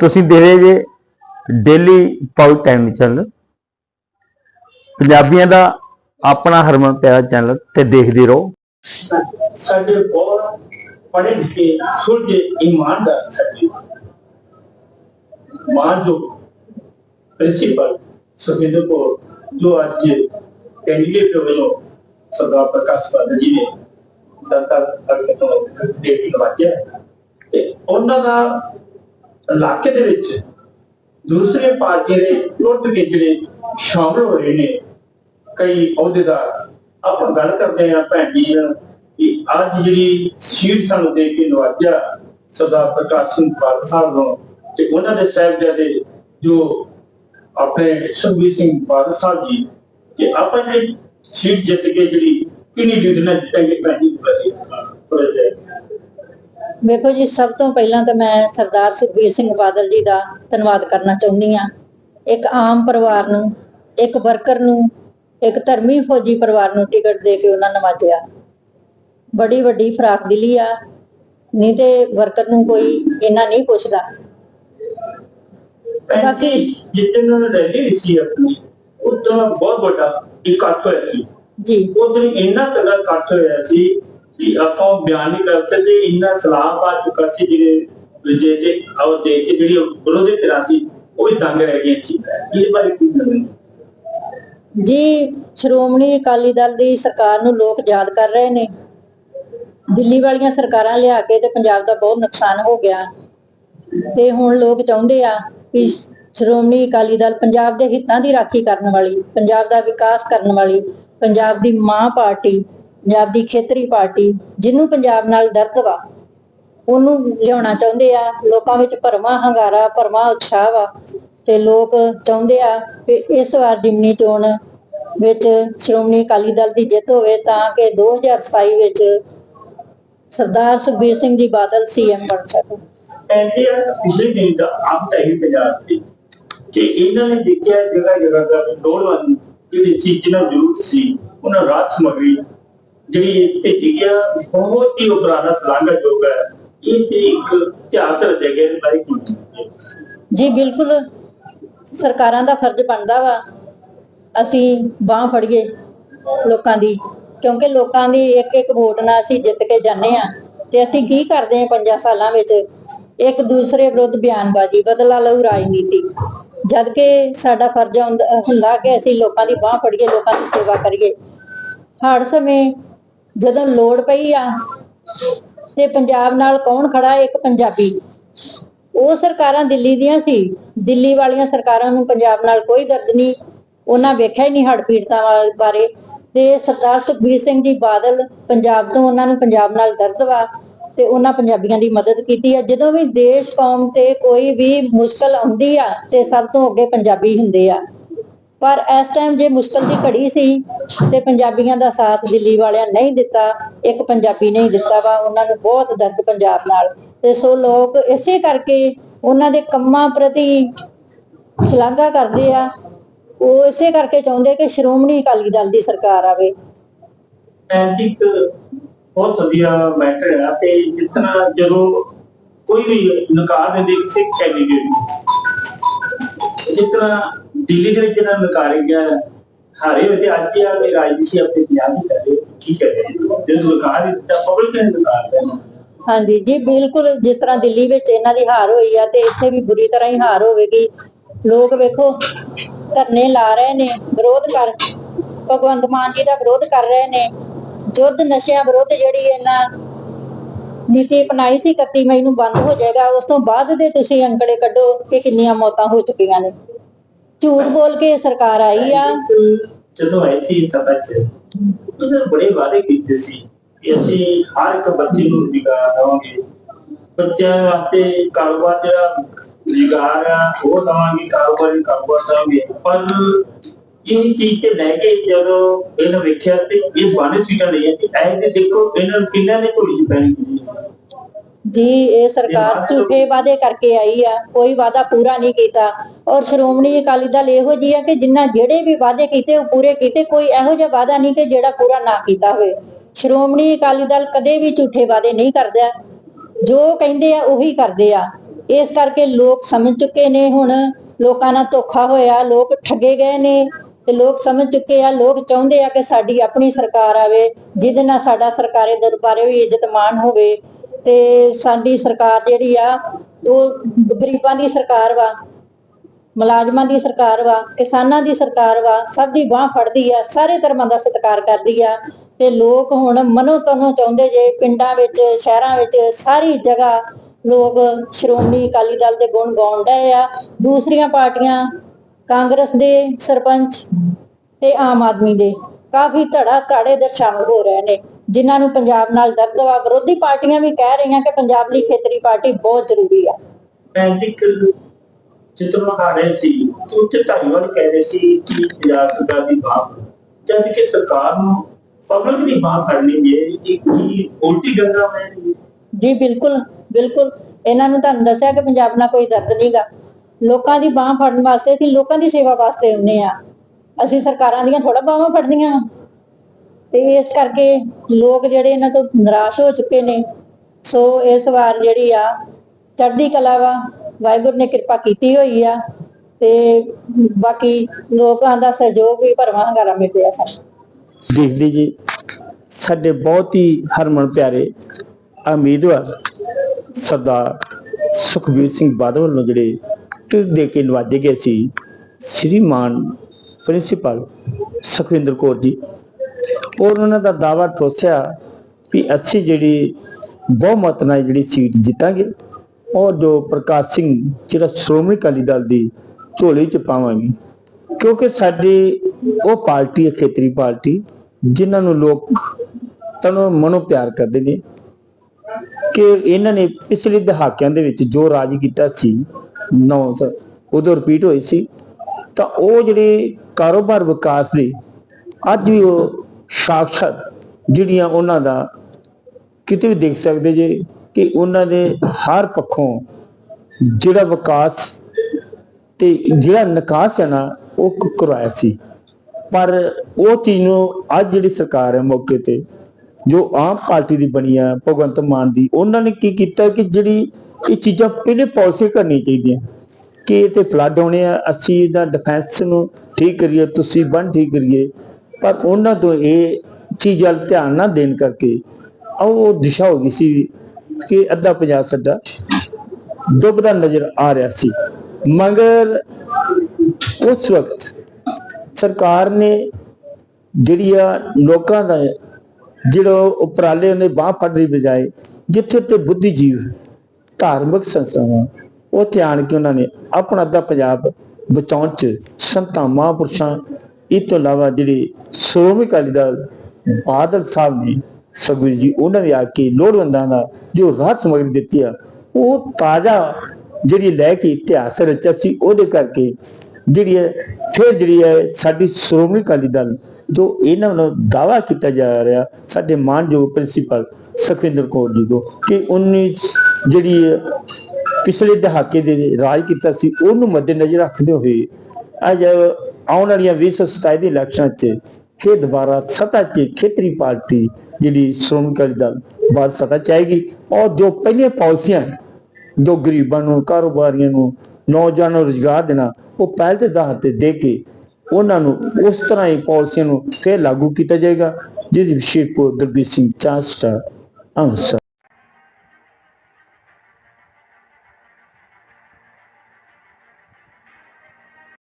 ਤੁਸੀਂ ਦੇਖ ਰਹੇ ਜੇ ਡੇਲੀ ਪਾਊ ਟਾਈਮ ਚੈਨਲ ਪੰਜਾਬੀਆਂ ਦਾ ਆਪਣਾ ਹਰਮਨ ਪਿਆਰਾ ਚੈਨਲ ਤੇ ਦੇਖਦੇ ਰਹੋ। ਸਾਡੇ ਬਹੁਤ ਪੜ੍ਹੇ ਲਿਖੇ, ਸੁਲਝੇ, ਇਮਾਨਦਾਰ ਸਾਡੇ। ਮਾਨ ਪ੍ਰਿੰਸੀਪਲ ਸੁਖਿੰਦਰ ਕੌਰ, ਜੋ ਅੱਜ ਕੈਂਡੀਡੇਟ ਵਜੋਂ ਸਰਦਾਰ ਪ੍ਰਕਾਸ਼ ਬਾਦਲ ਜੀ ਨੇ ਦਾਤਾ ਕਰਕੇ ਤੋਂ ਡੇਟ ਲਵਾਜਿਆ ਤੇ ਉਹਨਾਂ ਦਾ ਇਲਾਕੇ ਦੇ ਵਿੱਚ ਦੂਸਰੇ ਪਾਰਟੀਆਂ ਦੇ ਟੁੱਟ ਕੇ ਜਿਹੜੇ ਸ਼ਾਮਲ ਹੋ ਰਹੇ ਨੇ। ਕਈ ਅਹੁਦੇਦਾਰ ਆਪਾਂ ਗੱਲ ਕਰਦੇ ਆ ਭੈਣ ਜੀ ਕਿ ਅੱਜ ਜਿਹੜੀ ਸੀਟ ਸਾਨੂੰ ਦੇ ਕੇ ਨਵਾਜਿਆ ਸਰਦਾਰ ਪ੍ਰਕਾਸ਼ ਸਿੰਘ ਬਾਦਲ ਸਾਹਿਬ ਨੂੰ ਤੇ ਉਹਨਾਂ ਦੇ ਸਾਹਿਬਜ਼ਾਦੇ ਜੋ ਆਪਣੇ ਸੁਖਬੀਰ ਸਿੰਘ ਬਾਦਲ ਸਾਹਿਬ ਜੀ ਕਿ ਆਪਾਂ ਜਿਹੜੀ ਸੀਟ ਜਿੱਤ ਕੇ ਜਿਹੜੀ ਕਿੰਨੀ ਲੀਡ ਨਾਲ ਜਿੱਤਾਂਗੇ ਭੈਣ ਜੀ ਥੋੜਾ ਜਿਹਾ ਵੇਖੋ ਜੀ ਸਭ ਤੋਂ ਪਹਿਲਾਂ ਤਾਂ ਮੈਂ ਸਰਦਾਰ ਸੁਖਬੀਰ ਸਿੰਘ ਬਾਦਲ ਜੀ ਦਾ ਧੰਨਵਾਦ ਕਰਨਾ ਚਾਹੁੰਦੀ ਆ ਇੱਕ ਆਮ ਪਰਿਵਾਰ ਨੂੰ ਇੱਕ ਵਰਕਰ ਨੂੰ ਇੱਕ ਧਰਮੀ ਫੌਜੀ ਪਰਿਵਾਰ ਨੂੰ ਟਿਕਟ ਦੇ ਕੇ ਉਹਨਾਂ ਨਵਾਜਿਆ। ਬੜੀ ਵੱਡੀ ਫਰਾਕ ਦਿਲੀ ਆ ਨਹੀਂ ਤੇ ਵਰਕਰ ਨੂੰ ਕੋਈ ਇੰਨਾ ਨਹੀਂ ਪੁੱਛਦਾ। ਭੈਣ ਜੀ ਜਿੱਤਨ ਨੂੰ ਰੈਲੀ ਹੋਈ ਸੀ ਆਪਣੀ ਉਦੋਂ ਬਹੁਤ ਵੱਡਾ ਇਕੱਠ ਹੋਇਆ ਸੀ। ਜੀ। ਉਦੋਂ ਇੰਨਾ ਚੰਗਾ ਇਕੱਠ ਹੋਇਆ ਸੀ ਕਿ ਆਪਾਂ ਬਿਆਨ ਨਹੀਂ ਕਰ ਸਕਦੇ, ਇੰਨਾ ਸਲਾਹ ਆ ਚੁੱਕਾ ਸੀ ਜਿਹੜੇ ਦੂਜੇ ਤੇ ਉਹ ਦੇਖ ਕੇ ਜਿਹੜੀ ਵਿਰੋਧੀ ਧਿਰਾਂ ਸੀ, ਉਹ ਵੀ ਦੰਗ ਰਹਿ ਗਈਆਂ ਸੀ। ਇਹਦੇ ਬਾਰੇ ਕੀ ਕਹਿਣਾ ਜੀ, ਸ਼੍ਰੋਮਣੀ ਅਕਾਲੀ ਦਲ ਦੀ ਸਰਕਾਰ ਨੂੰ ਲੋਕ ਯਾਦ ਕਰ ਰਹੇ ਨੇ। ਦਿੱਲੀ ਵਾਲੀਆਂ ਸਰਕਾਰਾਂ ਲਿਆ ਕੇ ਤੇ ਪੰਜਾਬ ਦਾ ਬਹੁਤ ਨੁਕਸਾਨ ਹੋ ਗਿਆ। ਤੇ ਹੁਣ ਲੋਕ ਚਾਹੁੰਦੇ ਆ ਕਿ ਸ਼੍ਰੋਮਣੀ ਅਕਾਲੀ ਦਲ ਪੰਜਾਬ ਦੇ ਹਿੱਤਾਂ ਦੀ ਰਾਖੀ ਕਰਨ ਵਾਲੀ, ਪੰਜਾਬ ਦਾ ਵਿਕਾਸ ਕਰਨ ਵਾਲੀ, ਪੰਜਾਬ ਦੀ ਮਾਂ ਪਾਰਟੀ ਪੰਜਾਬ ਦੀ ਖੇਤਰੀ ਪਾਰਟੀ ਜਿਹਨੂੰ ਪੰਜਾਬ ਨਾਲ ਦਰਦ ਵਾ, ਉਹਨੂੰ ਲਿਆਉਣਾ ਚਾਹੁੰਦੇ ਆ, ਲੋਕਾਂ ਵਿੱਚ ਭਰਮਾ ਹੰਗਾਰਾ ਭਰਮਾ ਉਤਸ਼ਾਹ ਵਾ ਤੇ ਲੋਕ ਚਾਹੁੰਦੇ ਆ ਕਿ ਇਸ ਵਾਰ ਜਿਮਨੀ ਚੋਣ ਵਿੱਚ ਸ਼੍ਰੋਮਣੀ ਅਕਾਲੀ ਦਲ ਦੀ ਜਿੱਤ ਹੋਵੇ ਤਾਂ ਕਿ 2027 ਵਿੱਚ ਸਰਦਾਰ ਸੁਖਬੀਰ ਸਿੰਘ ਜੀ ਬਾਦਲ ਸੀਐਮ ਬਣ ਸਕਣ। ਐਂਟੀ ਪਿਛਲੇ ਦਿਨ ਦਾ ਆਪ ਤਾਂ ਹੀ ਪੰਜਾਬ ਦੀ ਕਿ ਇਹਨਾਂ ਨੇ ਦੇਖਿਆ ਜਗ੍ਹਾ ਜਗ੍ਹਾ ਦਾ ਲੋੜਵੰਦ ਜਿਹੜੀ ਸੀ ਜਿਹਨਾਂ ਨੂੰ ਜ਼ਰੂਰਤ ਸੀ, ਉਹਨਾਂ ਰਾਤ ਸਮਗਰੀ ਜਿਹੜੀ ਭੇਜੀ ਗਿਆ ਬਹੁਤ ਹੀ ਉਪਰਾਲਾ ਸ਼ਲਾਘਾਯੋਗ ਹੈ। ਇਹ ਤੇ ਇੱਕ ਇਤਿਹਾਸ ਰਚਿਆ ਗਿਆ ਬਾਰੇ ਕੀ ਜੀ, ਬਿਲਕੁਲ। ਸਰਕਾਰਾਂ ਦਾ ਫਰਜ਼ ਬਣਦਾ ਵਾ। ਅਸੀਂ ਬਾਹ ਫੜੀਏ ਲੋਕਾਂ ਦੀ, ਕਿਉਂਕਿ ਲੋਕਾਂ ਦੀ ਇੱਕ ਇੱਕ ਵੋਟ ਨਾਲ ਅਸੀਂ ਜਿੱਤ ਕੇ ਜਾਂਦੇ ਆ ਤੇ ਅਸੀਂ ਕੀ ਕਰਦੇ ਆ ਪੰਜਾਂ ਸਾਲਾਂ ਵਿੱਚ? ਇੱਕ ਦੂਸਰੇ ਵਿਰੁੱਧ ਬਿਆਨਬਾਜ਼ੀ, ਬਦਲਾ ਲਊ ਰਾਜਨੀਤੀ। ਜਦ ਕਿ ਸਾਡਾ ਫਰਜ਼ ਹੁੰਦਾ- ਹੁੰਦਾ ਕਿ ਅਸੀਂ ਲੋਕਾਂ ਦੀ ਬਾਹ ਫੜੀਏ, ਲੋਕਾਂ ਦੀ ਸੇਵਾ ਕਰੀਏ। ਹਰ ਸਮੇਂ ਜਦੋਂ ਲੋੜ ਪਈ ਆ, ਤੇ ਪੰਜਾਬ ਨਾਲ ਕੌਣ ਖੜਾ? ਇੱਕ ਪੰਜਾਬੀ। ਉਹ ਸਰਕਾਰਾਂ ਦਿੱਲੀ ਦੀਆਂ ਸੀ। ਦਿੱਲੀ ਵਾਲੀਆਂ ਸਰਕਾਰਾਂ ਨੂੰ ਪੰਜਾਬ ਨਾਲ ਕੋਈ ਦਰਦ ਨਹੀਂ। ਉਹਨਾਂ ਵੇਖਿਆ ਹੀ ਨਹੀਂ ਹੜ੍ਹ ਪੀੜਤਾਂ ਬਾਰੇ। ਤੇ ਸਰਦਾਰ ਸੁਖਬੀਰ ਸਿੰਘ ਜੀ ਬਾਦਲ ਪੰਜਾਬ ਤੋਂ, ਉਹਨਾਂ ਨੂੰ ਪੰਜਾਬ ਨਾਲ ਦਰਦ ਵਾ ਤੇ ਉਹਨਾਂ ਪੰਜਾਬੀਆਂ ਦੀ ਮਦਦ ਕੀਤੀ ਆ। ਜਦੋਂ ਵੀ ਦੇਸ਼, ਕੌਮ ਤੇ ਕੋਈ ਵੀ ਮੁਸ਼ਕਲ ਆਉਂਦੀ ਆ, ਤੇ ਸਭ ਤੋਂ ਅੱਗੇ ਪੰਜਾਬੀ ਹੁੰਦੇ ਆ। ਪਰ ਇਸ ਟਾਈਮ ਜੇ ਮੁਸ਼ਕਲ ਦੀ ਘੜੀ ਸੀ ਤੇ ਪੰਜਾਬੀਆਂ ਦਾ ਸਾਥ ਦਿੱਲੀ ਵਾਲਿਆਂ ਨਹੀਂ ਦਿੱਤਾ, ਇੱਕ ਪੰਜਾਬੀ ਨਹੀਂ ਦਿੱਤਾ ਵਾ, ਉਹਨਾਂ ਨੂੰ ਬਹੁਤ ਦਰਦ ਪੰਜਾਬ ਨਾਲ। ਤੇ ਸੋ ਲੋਕ ਇਸੇ ਕਰਕੇ ਉਹਨਾਂ ਦੇ ਕੰਮਾਂ ਪ੍ਰਤੀ ਸ਼ਲਾਘਾ ਕਰਦੇ ਆ। ਉਹ ਇਸੇ ਕਰਕੇ ਚਾਹੁੰਦੇ ਕਿ ਸ਼੍ਰੋਮਣੀ ਅਕਾਲੀ ਦਲ ਦੀ ਸਰਕਾਰ ਆਵੇ। ਐਂਟਿਕ ਬਹੁਤ ਵਧੀਆ ਮੈਟਰ ਹੈ ਤੇ ਜਿਤਨਾ ਜਦੋਂ ਕੋਈ ਵੀ ਨਕਾਰ ਦਿੰਦੇ ਕਿਸੇ ਕੈਂਡੀਡੇਟ ਨੂੰ ਜਿਤਨਾ ਦਿੱਲੀ ਦੇ ਵਿੱਚ ਜਿਹੜਾ ਨਕਾਰੇ ਗਿਆ ਹਾਰੇ ਹੋਏ ਤੇ ਅੱਜ ਆ ਕੇ ਰਾਜਨੀਤੀ ਆਪਣੇ ਪੰਜਾਬ ਦੀ ਕਰਦੇ ਕੀ ਕਹਿੰਦੇ ਨੇ? ਜਦੋਂ ਦਿੱਤਾ ਪਬਲਿਕ ਨੇ ਨਕਾਰ ਦਿੱਤਾ। ਹਾਂਜੀ, ਜੀ, ਬਿਲਕੁਲ ਜਿਸ ਤਰ੍ਹਾਂ ਦਿੱਲੀ ਵਿੱਚ ਇਹਨਾਂ ਦੀ ਹਾਰ ਹੋਈ ਆ ਤੇ ਇੱਥੇ ਵੀ ਬੁਰੀ ਤਰ੍ਹਾਂ ਹੀ ਹਾਰ ਹੋਵੇਗੀ। ਲੋਕ ਵੇਖੋ, ਧਰਨੇ ਲਾ ਰਹੇ ਨੇ, ਵਿਰੋਧ ਕਰ, ਭਗਵੰਤ ਮਾਨ ਜੀ ਦਾ ਵਿਰੋਧ ਕਰ ਰਹੇ ਨੇ। ਜੁੱਧ ਨਸ਼ਿਆਂ ਵਿਰੁੱਧ ਜਿਹੜੀ ਇਹਨਾਂ ਨੀਤੀ ਅਪਣਾਈ ਸੀ 31 ਮਈ ਨੂੰ ਬੰਦ ਹੋ ਜਾਏਗਾ, ਉਸ ਤੋਂ ਬਾਅਦ ਦੇ ਤੁਸੀਂ ਅੰਕੜੇ ਕੱਢੋ ਕਿ ਕਿੰਨੀਆਂ ਮੌਤਾਂ ਹੋ ਚੁੱਕੀਆਂ ਨੇ। ਝੂਠ ਬੋਲ ਕੇ ਸਰਕਾਰ ਆਈ ਆ। ਜਦੋਂ ਆਈ ਸੀ ਸਭਾ ਚ ਉਹਨੇ ਬੜੇ ਵਾਅਦੇ ਕੀਤੇ ਸੀ ਕਿ ਅਸੀਂ ਹਰ ਇੱਕ ਬੱਚੇ ਨੂੰ ਰੁਜ਼ਗਾਰ ਦੇਵਾਂਗੇ। ਬੱਚਿਆਂ ਵਾਸਤੇ ਕਾਰੋਬਾਰ ਜਿਹੜਾ ਰੁਜ਼ਗਾਰ ਆ, ਉਹ ਦੇਵਾਂਗੇ, ਕਾਰੋਬਾਰੀ ਕਾਰੋਬਾਰ ਦੇਵਾਂਗੇ। ਪਰ ਇਹ ਚੀਜ਼ ਤੇ ਲੈ ਕੇ ਜਦੋਂ ਇਹਨੂੰ ਵੇਖਿਆ ਤੇ ਇਹ ਬਾਨੇ ਸੀਟਾਂ ਲਈਆਂ ਤੇ ਐ ਤੇ ਦੇਖੋ ਇਹਨਾਂ ਨੂੰ ਕਿੰਨਾਂ ਨੇ ਭੁੱਲੀ ਪੈਣੀ ਜੀ ਇਹ ਸਰਕਾਰ ਝੂਠੇ ਵਾਅਦੇ ਕਰਕੇ ਆਈ ਆ ਕੋਈ ਵਾਅਦਾ ਪੂਰਾ ਨਹੀਂ ਕੀਤਾ। ਔਰ ਸ਼੍ਰੋਮਣੀ ਅਕਾਲੀ ਦਲ ਇਹੋ ਜਿਹੀ ਆ ਕਿ ਜਿੰਨਾ ਜਿਹੜੇ ਵੀ ਵਾਅਦੇ ਕੀਤੇ ਉਹ ਪੂਰੇ ਕੀਤੇ ਕੋਈ ਇਹੋ ਜਿਹਾ ਵਾਅਦਾ ਨਹੀਂ ਕਿ ਜਿਹੜਾ ਪੂਰਾ ਨਾ ਕੀਤਾ ਹੋਵੇ। ਸ਼੍ਰੋਮਣੀ ਅਕਾਲੀ ਦਲ ਕਦੇ ਵੀ ਝੂਠੇ ਵਾਅਦੇ ਨਹੀਂ ਕਰਦਾ। ਜੋ ਕਹਿੰਦੇ ਆ ਉਹੀ ਕਰਦੇ ਆ। ਇਸ ਕਰਕੇ ਲੋਕ ਸਮਝ ਚੁੱਕੇ ਨੇ ਹੁਣ ਲੋਕਾਂ ਨਾਲ ਧੋਖਾ ਹੋਇਆ ਲੋਕ ਠੱਗੇ ਗਏ ਨੇ। ਤੇ ਲੋਕ ਸਮਝ ਚੁੱਕੇ ਆ ਲੋਕ ਚਾਹੁੰਦੇ ਆ ਕਿ ਸਾਡੀ ਆਪਣੀ ਸਰਕਾਰ ਆਵੇ ਜਿਹਦੇ ਨਾਲ ਸਾਡਾ ਸਰਕਾਰੀ ਦਰਬਾਰੇ ਵੀ ਇੱਜ਼ਤ ਮਾਣ ਹੋਵੇ। ਤੇ ਸਾਡੀ ਸਰਕਾਰ ਜਿਹੜੀ ਆ, ਉਹ ਗਰੀਬਾਂ ਦੀ ਸਰਕਾਰ ਵਾ, ਮੁਲਾਜ਼ਮਾਂ ਦੀ ਸਰਕਾਰ ਵਾ, ਕਿਸਾਨਾਂ ਦੀ ਸਰਕਾਰ ਵਾ, ਸਭ ਦੀ ਬਾਹ ਫੜਦੀ ਆ, ਸਾਰੇ ਧਰਮਾਂ ਦਾ ਸਤਿਕਾਰ ਕਰਦੀ ਆ। ਤੇ ਲੋਕ ਹੁਣ ਮਨੋ ਤਨੋ ਚਾਹੁੰਦੇ ਜੇ, ਪਿੰਡਾਂ ਵਿੱਚ, ਸ਼ਹਿਰਾਂ ਵਿੱਚ ਸਾਰੀ ਜਗ੍ਹਾ ਲੋਕ ਸ਼੍ਰੋਮਣੀ ਅਕਾਲੀ ਦਲ ਦੇ ਗੁਣ ਗਾਉਣ ਡਏ ਆ। ਦੂਸਰੀਆਂ ਪਾਰਟੀਆਂ, ਕਾਂਗਰਸ ਦੇ ਸਰਪੰਚ ਤੇ ਆਮ ਆਦਮੀ ਦੇ, ਕਾਫੀ ਧੜਾ ਧਾੜੇ ਦੇ ਹੋ ਰਹੇ ਨੇ। ਜਿਨ੍ਹਾਂ ਨੂੰ ਪੰਜਾਬ ਨਾਲ ਦਰਦ ਵਾ ਵਿਰੋਧੀ ਪਾਰਟੀਆਂ ਵੀ ਕਹਿ ਰਹੀਆਂ ਕਿ ਪੰਜਾਬ ਲਈ ਖੇਤਰੀ ਪਾਰਟੀ ਬਹੁਤ ਜ਼ਰੂਰੀ ਆ। ਪੈਂਡਿਕ ਜਦੋਂ ਮਖਾ ਰਹੇ ਸੀ ਤੇ ਉੱਥੇ ਧਾਰੀਵਾਲ ਕਹਿ ਰਹੇ ਸੀ ਕਿ ਪੰਜਾਬ ਸਰਕਾਰ ਦੀ ਬਾਤ ਜਦ ਕਿ ਸਰਕਾਰ ਨੂੰ ਪਬਲਿਕ ਦੀ ਬਾਤ ਫੜਨੀ ਹੈ ਇਹ ਕੀ ਉਲਟੀ ਗੰਗਾ ਮੈਂ ਜੀ ਬਿਲਕੁਲ ਬਿਲਕੁਲ। ਇਹਨਾਂ ਨੂੰ ਤੁਹਾਨੂੰ ਦੱਸਿਆ ਕਿ ਪੰਜਾਬ ਨਾਲ ਕੋਈ ਦਰਦ ਨਹੀਂਗਾ ਲੋਕਾਂ ਦੀ ਬਾਹ ਫੜਨ ਵਾਸਤੇ ਅਸੀਂ ਲੋਕਾਂ ਦੀ ਸੇਵਾ ਵਾਸਤੇ ਹੁੰਨੇ ਆ ਅਸੀਂ ਸਰਕਾਰਾਂ ਦੀਆਂ ਥੋੜਾ ਬਾਹਾਂ ਫੜਦੀਆਂ। ਤੇ ਇਸ ਕਰਕੇ ਲੋਕ ਜਿਹੜੇ ਇਹਨਾਂ ਤੋਂ ਨਿਰਾਸ਼ ਹੋ ਚੁੱਕੇ ਨੇ। ਸੋ ਇਸ ਵਾਰ ਜਿਹੜੀ ਆ ਚੜ੍ਹਦੀ ਕਲਾ ਵਾ, ਵਾਹਿਗੁਰੂ ਨੇ ਕਿਰਪਾ ਕੀਤੀ ਹੋਈ ਆ ਤੇ ਬਾਕੀ ਲੋਕਾਂ ਦਾ ਸਹਿਯੋਗ ਵੀ ਭਰਵਾਂ ਹੰਗਾਰਾ ਮਿਲ ਸਾਨੂੰ ਦੇਖਦੇ ਜੀ, ਸਾਡੇ ਬਹੁਤ ਹੀ ਹਰਮਨ ਪਿਆਰੇ ਉਮੀਦਵਾਰ ਸਰਦਾਰ ਸੁਖਬੀਰ ਸਿੰਘ ਬਾਦਲ ਨੂੰ ਜਿਹੜੇ ਟਿਕਟ ਦੇ ਕੇ ਨਵਾਜੇ ਗਏ ਸੀ, ਸ਼੍ਰੀਮਾਨ ਪ੍ਰਿੰਸੀਪਲ ਸੁਖਵਿੰਦਰ ਕੌਰ ਜੀ। ਔਰ ਉਹਨਾਂ ਦਾ ਦਾਵਾ ਤੋਸਿਆ ਕਿ ਅਸੀਂ ਜਿਹੜੀ ਬਹੁਮਤ ਨਾਲ ਜਿਹੜੀ ਸੀਟ ਜਿੱਤਾਂਗੇ ਔਰ ਜੋ ਪ੍ਰਕਾਸ਼ ਸਿੰਘ, ਜਿਹੜਾ ਸ਼੍ਰੋਮਣੀ ਅਕਾਲੀ ਦਲ ਦੀ ਝੋਲੀ ਚ ਪਾਵਾਂਗੇ। ਕਿਉਂਕਿ ਸਾਡੀ ਉਹ ਪਾਰਟੀ ਹੈ, ਖੇਤਰੀ ਪਾਰਟੀ, ਜਿਨ੍ਹਾਂ ਨੂੰ ਲੋਕ ਤਨੋਂ ਮਨੋਂ ਪਿਆਰ ਕਰਦੇ ਨੇ ਕਿ ਇਹਨਾਂ ਨੇ ਪਿਛਲੇ ਦਹਾਕਿਆਂ ਦੇ ਵਿੱਚ ਜੋ ਰਾਜ ਕੀਤਾ ਸੀ, ਨੌ ਸ- ਉਦੋਂ ਰਿਪੀਟ ਹੋਈ ਸੀ। ਤਾਂ ਉਹ ਜਿਹੜੇ ਕਾਰੋਬਾਰ ਵਿਕਾਸ ਦੇ, ਅੱਜ ਵੀ ਉਹ ਸਾਖਸ਼ਾਤ ਜਿਹੜੀਆਂ ਉਹਨਾਂ ਦਾ ਕਿਤੇ ਵੀ ਦੇਖ ਸਕਦੇ ਜੇ ਕਿ ਉਹਨਾਂ ਦੇ ਹਰ ਪੱਖੋਂ ਜਿਹੜਾ ਵਿਕਾਸ ਤੇ ਜਿਹੜਾ ਨਿਕਾਸ ਹੈ ਨਾ, ਉਹ ਕਰਵਾਇਆ ਸੀ। ਪਰ ਉਹ ਚੀਜ਼ ਨੂੰ ਅੱਜ ਜਿਹੜੀ ਸਰਕਾਰ ਹੈ ਮੌਕੇ ਤੇ, ਜੋ ਆਮ ਪਾਰਟੀ ਦੀ ਬਣੀ ਆ, ਭਗਵੰਤ ਮਾਨ ਦੀ, ਉਹਨਾਂ ਨੇ ਕੀ ਕੀਤਾ ਕਿ ਜਿਹੜੀ ਇਹ ਚੀਜ਼ਾਂ ਪਹਿਲੇ ਪਾਲਿਸੀ ਕਰਨੀ ਚਾਹੀਦੀਆਂ। ਕਿ ਇਹ ਤੇ ਫਲੱਡ ਹੋਣੇ ਆ, ਅਸੀਂ ਇਹਦਾ ਡਿਫੈਂਸ ਨੂੰ ਠੀਕ ਕਰੀਏ, ਤੁਸੀਂ ਬੰਨ ਠੀਕ ਕਰੀਏ। ਪਰ ਉਹਨਾਂ ਤੋਂ ਇਹ ਚੀਜ਼ ਵੱਲ ਧਿਆਨ ਨਾ ਦੇਣ ਕਰਕੇ ਉਹ ਦਿਸ਼ਾ ਹੋ ਗਈ ਸੀ ਕਿ ਅੱਧਾ ਪੰਜਾਬ ਸਾਡਾ ਡੁੱਬਦਾ ਨਜ਼ਰ ਆ ਰਿਹਾ ਸੀ। ਮਗਰ ਉਸ ਵਕਤ ਸਰਕਾਰ ਨੇ ਜਿਹੜੀ ਆ ਲੋਕਾਂ ਦਾ ਜਿਹੜਾ ਉਪਰਾਲੇ ਉਹਨੇ ਬਾਹ ਫੜ ਦੀ ਬਜਾਏ, ਜਿੱਥੇ ਤੇ ਬੁੱਧੀਜੀਵ, ਧਾਰਮਿਕ ਸੰਸਥਾਵਾਂ, ਉਹ ਧਿਆਨ ਕੇ ਉਹਨਾਂ ਨੇ ਆਪਣਾ ਅੱਧਾ ਪੰਜਾਬ ਬਚਾਉਣ ਚ ਸੰਤਾਂ, ਮਹਾਂਪੁਰਸ਼ਾਂ ਇਹ ਤੋਂ ਇਲਾਵਾ ਜਿਹੜੇ ਸ਼੍ਰੋਮਣੀ ਅਕਾਲੀ ਦਲ ਬਾਦਲ ਸਾਹਿਬ ਨੇ ਸੁਖਬੀਰ ਜੀ, ਉਹਨਾਂ ਨੇ ਆ ਕੇ ਲੋੜਵੰਦਾਂ ਦਾ ਜੋ ਰਾਹਤ ਸਮਗਰੀ ਦਿੱਤੀ ਆ, ਉਹ ਤਾਜ਼ਾ ਜਿਹੜੀ ਲੈ ਕੇ ਇਤਿਹਾਸ ਰਚਿਆ ਸੀ ਉਹਦੇ ਕਰਕੇ ਜਿਹੜੀ ਹੈ, ਫਿਰ ਜਿਹੜੀ ਹੈ ਸਾਡੀ ਸ਼੍ਰੋਮਣੀ ਅਕਾਲੀ ਦਲ ਜੋ ਇਹਨਾਂ ਵੱਲੋਂ ਦਾਵਾ ਕੀਤਾ ਜਾ ਰਿਹਾ, ਸਾਡੇ ਮਾਨਯੋਗ ਪ੍ਰਿੰਸੀਪਲ ਸੁਖਵਿੰਦਰ ਕੌਰ ਜੀ ਤੋਂ ਕਿ 19 ਜਿਹੜੀ ਪਿਛਲੇ ਦਹਾਕੇ ਦੇ ਰਾਜ ਕੀਤਾ ਸੀ, ਉਹਨੂੰ ਮੱਦੇਨਜ਼ਰ ਰੱਖਦੇ ਹੋਏ ਅੱਜ ਆਉਣ ਵਾਲੀਆਂ 2027 ਦੀ ਇਲੈਕਸ਼ਨ 'ਚ ਫਿਰ ਦੁਬਾਰਾ ਸੱਤਾ 'ਚ ਖੇਤਰੀ ਪਾਰਟੀ ਜਿਹੜੀ ਸ਼੍ਰੋਮਣੀ ਅਕਾਲੀ ਦਲ ਬਾਅਦ ਸੱਤਾ 'ਚ ਆਏਗੀ। ਔਰ ਜੋ ਪਹਿਲੀਆਂ ਪਾਲਿਸੀਆਂ ਜੋ ਗਰੀਬਾਂ ਨੂੰ, ਕਾਰੋਬਾਰੀਆਂ ਨੂੰ, ਨੌਜਵਾਨਾਂ ਨੂੰ ਰੁਜ਼ਗਾਰ ਦੇਣਾ, ਉਹ ਪਹਿਲ ਦੇ ਆਧਾਰ ਤੇ ਦੇ ਕੇ ਉਹਨਾਂ ਨੂੰ ਉਸ ਤਰ੍ਹਾਂ ਹੀ ਪਾਲਿਸੀਆਂ ਨੂੰ ਫਿਰ ਲਾਗੂ ਕੀਤਾ ਜਾਏਗਾ ਜਿਸ ਵਿਸ਼ੇ ਕੋ ਦਰਬੀਰ ਸਿੰਘ ਚਾਂਸਟਾ ਅੰਮ੍ਰਿਤਸਰ।